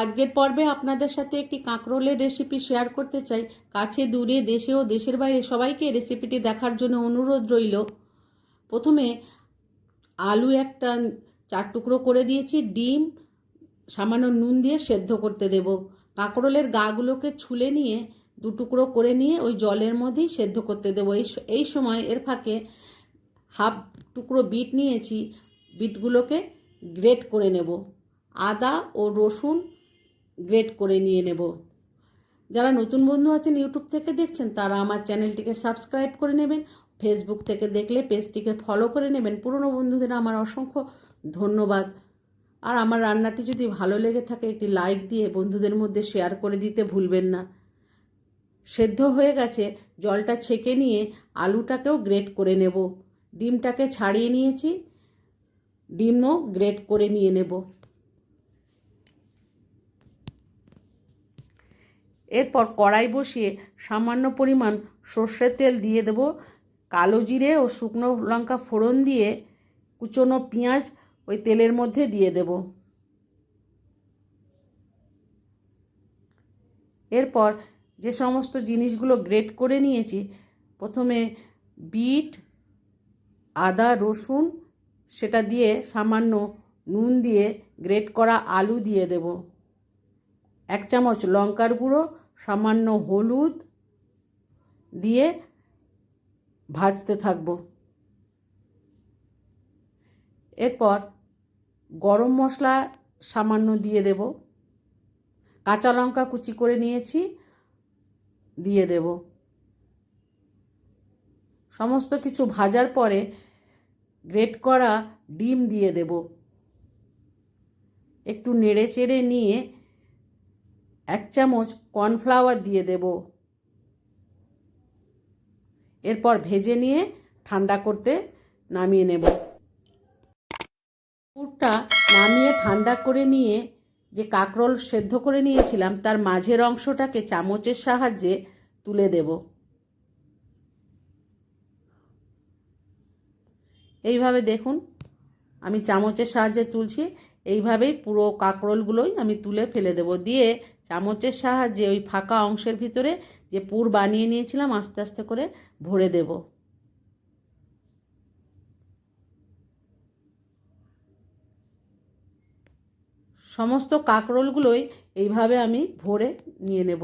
আজকের পর্বে আপনাদের সাথে একটি কাঁকরোলের রেসিপি শেয়ার করতে চাই। কাছে, দূরে, দেশে ও দেশের বাইরে সবাইকে রেসিপিটি দেখার জন্য অনুরোধ রইল। প্রথমে আলু একটা চার টুকরো করে দিয়েছি, ডিম, সামান্য নুন দিয়ে সেদ্ধ করতে দেব। কাঁকরোলের গাগুলোকে ছুলে নিয়ে দু টুকরো করে নিয়ে ওই জলের মধ্যেই সেদ্ধ করতে দেবো। এই এই সময় এর ফাঁকে হাফ টুকরো বিট নিয়েছি। বিটগুলোকে গ্রেট করে নেব। আদা ও রসুন গ্রেট করে নিয়ে নেব। যারা নতুন বন্ধু আছেন ইউটিউব থেকে দেখছেন, তারা আমার চ্যানেলটিকে সাবস্ক্রাইব করে নেবেন। ফেসবুক থেকে দেখলে পেজটিকে ফলো করে নেবেন। পুরনো বন্ধুদের আমার অসংখ্য ধন্যবাদ। আর আমার রান্নাটি যদি ভালো লেগে থাকে, একটি লাইক দিয়ে বন্ধুদের মধ্যে শেয়ার করে দিতে ভুলবেন না। সেদ্ধ হয়ে গেছে, জলটা ছেঁকে নিয়ে আলুটাকেও গ্রেট করে নেব। ডিমটাকে ছাড়িয়ে নিয়েছি, ডিমও গ্রেট করে নিয়ে নেব। এরপর কড়াই বসিয়ে সামান্য পরিমাণ সর্ষের তেল দিয়ে দেব। কালো জিরে ও শুকনো লঙ্কা ফোড়ন দিয়ে কুচনো পেঁয়াজ ওই তেলের মধ্যে দিয়ে দেব। এরপর যে সমস্ত জিনিসগুলো গ্রেট করে নিয়েছি, প্রথমে বিট, আদা, রসুন, সেটা দিয়ে সামান্য নুন দিয়ে গ্রেট করা আলু দিয়ে দেব। এক চামচ লঙ্কার গুঁড়ো সামান্য হলুদ দিয়ে ভাজতে থাকব। এরপর গরম মশলা সামান্য দিয়ে দেব। কাঁচা লঙ্কা কুচি করে নিয়েছি, দিয়ে দেব। সমস্ত কিছু ভাজার পরে গ্রেট করা ডিম দিয়ে দেব। একটু নেড়ে চেড়ে নিয়ে এক চামচ কর্নফ্লাওয়ার দিয়ে দেব। এরপর ভেজে নিয়ে ঠান্ডা করতে নামিয়ে নেব। পুরটা নামিয়ে ঠান্ডা করে নিয়ে যে কাকরোল সেদ্ধ করে নিয়েছিলাম, তার মাঝের অংশটাকে চামচের সাহায্যে তুলে দেব। এইভাবে দেখুন, আমি চামচের সাহায্যে তুলছি। এইভাবেই পুরো কাকরোলগুলোই আমি তুলে ফেলে দেব। দিয়ে চামচের সাহায্যে ওই ফাঁকা অংশের ভিতরে যে পুর বানিয়ে নিয়েছিলাম, আস্তে আস্তে করে ভরে দেব। সমস্ত কাকরোলগুলোই এইভাবে আমি ভরে নিয়ে নেব।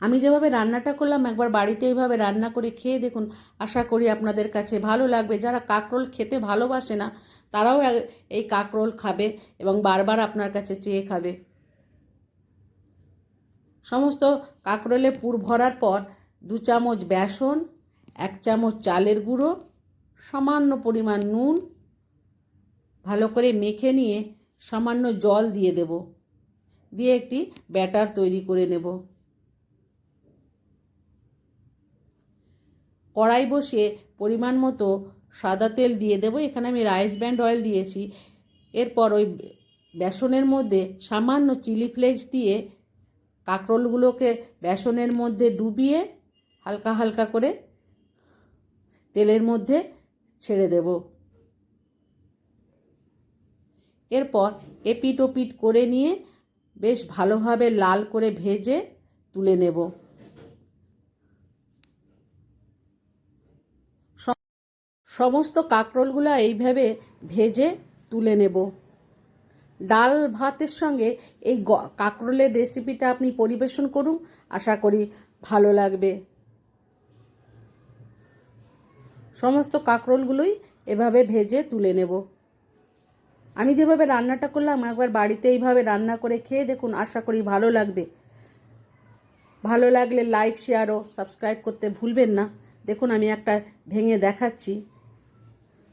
আমি যেভাবে রান্নাটা করলাম, একবার বাড়িতে এইভাবে রান্না করে খেয়ে দেখুন, আশা করি আপনাদের কাছে ভালো লাগবে। যারা কাকরোল খেতে ভালোবাসে না তারাও এই কাকরোল খাবে এবং বারবার আপনার কাছে চেয়ে খাবে। সমস্ত কাকরোলে পুর ভরার পর দু চামচ বেসন, এক চামচ চালের গুঁড়ো, সামান্য পরিমাণ নুন, ভালো করে মেখে নিয়ে সামান্য জল দিয়ে দেব। দিয়ে একটি ব্যাটার তৈরি করে নেব। কড়াই বসিয়ে পরিমাণ মতো সাদা তেল দিয়ে দেবো। এখানে আমি রাইস ব্যান্ড অয়েল দিয়েছি। এরপর ওই বেসনের মধ্যে সামান্য চিলি ফ্লেক্স দিয়ে কাঁকরোলগুলোকে বেসনের মধ্যে ডুবিয়ে হালকা হালকা করে তেলের মধ্যে ছেড়ে দেব। এরপর এপিট ওপিট করে নিয়ে বেশ ভালোভাবে লাল করে ভেজে তুলে নেব। সমস্ত কাঁকরোলগুলো এইভাবে ভেজে তুলে নেব। ডাল ভাতের সঙ্গে এই কাঁকরোলের রেসিপিটা আপনি পরিবেশন করুন। আশা করি ভালো লাগবে। সমস্ত কাঁকরোলগুলোই এভাবে ভেজে তুলে নেব। আমি যেভাবে রান্নাটা করলাম, একবার বাড়িতে এইভাবে রান্না করে খেয়ে দেখুন, আশা করি ভালো লাগবে। ভালো লাগলে লাইক শেয়ার ও সাবস্ক্রাইব করতে ভুলবেন না। দেখুন, আমি একটা ভেঙে দেখাচ্ছি।